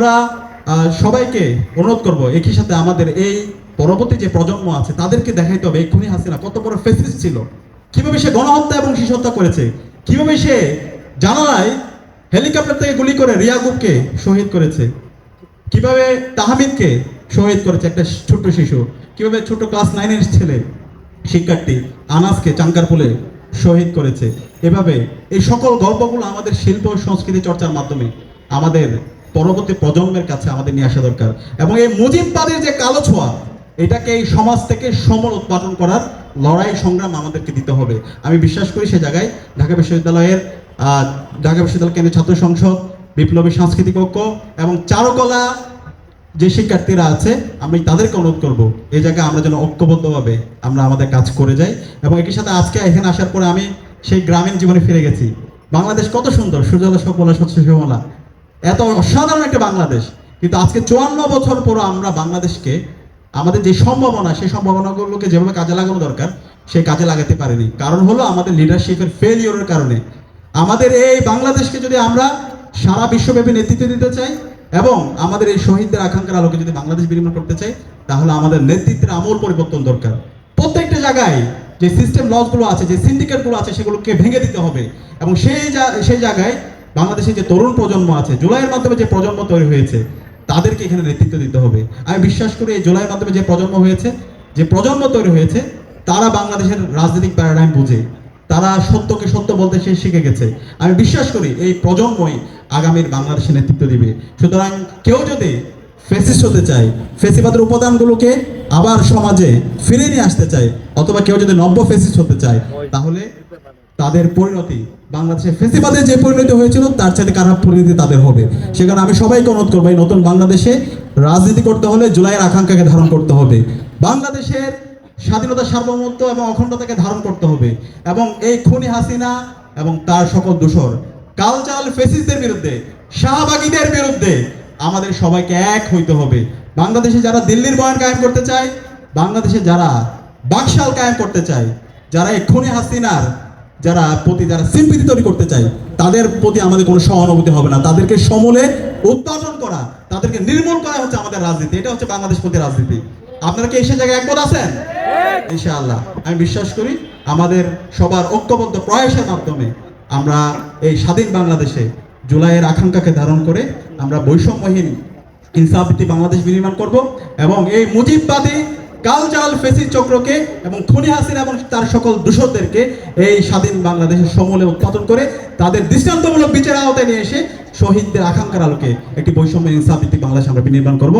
আমরা সবাইকে অনুরোধ করব একই সাথে আমাদের এই পরবর্তী যে প্রজন্ম আছে, তাদেরকে দেখাইতে হবে এক্ষুনি হাসিনা কত বড় ফেসিস ছিল। কীভাবে সে গণহত্যা এবং শিশু হত্যা করেছে, কীভাবে সে জানালায় হেলিকপ্টার থেকে গুলি করে রিয়াগুবকে শহীদ করেছে, কীভাবে তাহমিদকে শহীদ করেছে একটা ছোট্ট শিশু, কীভাবে ছোট ক্লাস নাইনের ছেলে, শিক্ষার্থী আনাসকে চাঙ্কারপুলে শহীদ করেছে। এভাবে এই সকল গল্পগুলো আমাদের শিল্প সংস্কৃতি চর্চার মাধ্যমে আমাদের পরবর্তী প্রজন্মের কাছে আমাদের নিয়ে আসা দরকার। এবং এই মুজিববাদের যে কালো ছোঁয়া, এটাকে এই সমাজ থেকে সমল উৎপাদন করার লড়াই সংগ্রাম আমাদেরকে দিতে হবে। আমি বিশ্বাস করি সে জায়গায় ঢাকা বিশ্ববিদ্যালয়ের ঢাকা বিশ্ববিদ্যালয় কেন্দ্রীয় ছাত্র সংসদ, বিপ্লবী সাংস্কৃতিক ঐক্য এবং চারুকলা যে শিক্ষার্থীরা আছে, আমি তাদেরকে অনুরোধ করব এই জায়গায় আমরা যেন ঐক্যবদ্ধভাবে আমরা আমাদের কাজ করে যাই। এবং একই সাথে আজকে এখানে আসার পরে আমি সেই গ্রামীণ জীবনে ফিরে গেছি। বাংলাদেশ কত সুন্দর সূর্যালো সকলা স্বচ্ছ সুমলা এত অসাধারণ একটা বাংলাদেশ। কিন্তু আজকে চুয়ান্ন বছর পর আমরা বাংলাদেশকে, আমাদের যে সম্ভাবনা, সেই সম্ভাবনাগুলোকে যেভাবে কাজে লাগানো দরকার, সেই কাজে লাগাতে পারেনি। কারণ হলো আমাদের লিডারশিপের ফেলিওরের কারণে। আমাদের এই বাংলাদেশকে যদি আমরা সারা বিশ্বব্যাপী নেতৃত্ব দিতে চাই এবং আমাদের এই শহীদদের আকাঙ্ক্ষার আলোকে যদি বাংলাদেশ বিনিময় করতে চাই, তাহলে আমাদের নেতৃত্বের আমূল পরিবর্তন দরকার। প্রত্যেকটা জায়গায় যে সিস্টেম লসগুলো আছে, যে সিন্ডিকেটগুলো আছে, সেগুলোকে ভেঙে দিতে হবে। এবং সেই সেই জায়গায় বাংলাদেশের যে তরুণ প্রজন্ম আছে, জুলাইয়ের মাধ্যমে যে প্রজন্ম তৈরি হয়েছে, তাদেরকে এখানে নেতৃত্ব দিতে হবে। আমি বিশ্বাস করি এই জুলাইয়ের মাধ্যমে যে প্রজন্ম হয়েছে, যে প্রজন্ম তৈরি হয়েছে, তারা বাংলাদেশের রাজনৈতিক প্যারাডাইম বুঝে। তারা সত্যকে সত্য বলতে সে শিখে গেছে। আমি বিশ্বাস করি এই প্রজন্মই আগামীর বাংলাদেশের নেতৃত্ব দিবে। সুতরাং কেউ যদি ফেসিস হতে চায় ফেসিবাদের উপাদানগুলোকে আবার সমাজে ফিরে নিয়ে আসতে চায়, অথবা কেউ যদি নব্য ফেসিস হতে চায়, তাহলে তাদের পরিণতি, বাংলাদেশের ফেসিবাদের যে পরিণতি হয়েছিল, তার চাইতে খারাপ পরিণতি তাদের হবে? সেখানে আমি সবাইকে অনুরোধ করব, এই নতুন বাংলাদেশে রাজনীতি করতে হলে জুলাইয়ের আকাঙ্ক্ষাকে ধারণ করতে হবে। বাংলাদেশের স্বাধীনতা, সার্বভৌমত্ব এবং অখণ্ডতাকে ধারণ করতে হবে। এবং এই খুনি হাসিনা এবং তার সকল দূষর কালচারাল ফেসিসদের বিরুদ্ধে, শাহবাগীদের বিরুদ্ধে আমাদের সবাইকে এক হইতে হবে। বাংলাদেশে যারা দিল্লির বয়ান কায়েম করতে চায়, বাংলাদেশে যারা বাকশাল কায়েম করতে চায়, যারা এই খুনি হাসিনার যারা প্রতি, যারা সিম্পিতি তৈরি করতে চায়, তাদের প্রতি আমাদের কোনো সহানুভূতি হবে না। তাদেরকে সমলে উৎপাদন করা, তাদেরকে নির্মূল করা হচ্ছে আমাদের রাজনীতি। এটা হচ্ছে বাংলাদেশ প্রতি রাজনীতি। আপনারা কি এসে জায়গায় একমত আছেন? ইনশাআল্লাহ। আমি বিশ্বাস করি, আমাদের সবার ঐক্যবদ্ধ প্রয়াসের মাধ্যমে আমরা এই স্বাধীন বাংলাদেশে জুলাইয়ের আকাঙ্ক্ষাকে ধারণ করে আমরা বৈষম্যহীন ইনসাফিতি বাংলাদেশ বিনির্মাণ করব এবং এই মুজিববাদী কালচারাল ফেসি চক্রকে এবং খুনি হাসিন এবং তার সকল দূষকদেরকে এই স্বাধীন বাংলাদেশের সমূলে উৎপাদন করে তাদের দৃষ্টান্তমূলক বিচার আওতায় নিয়ে এসে শহীদদের আকাঙ্ক্ষার আলোকে একটি বৈষম্য ইনসাফিতি বাংলাদেশ আমরা বিনির্মাণ করব।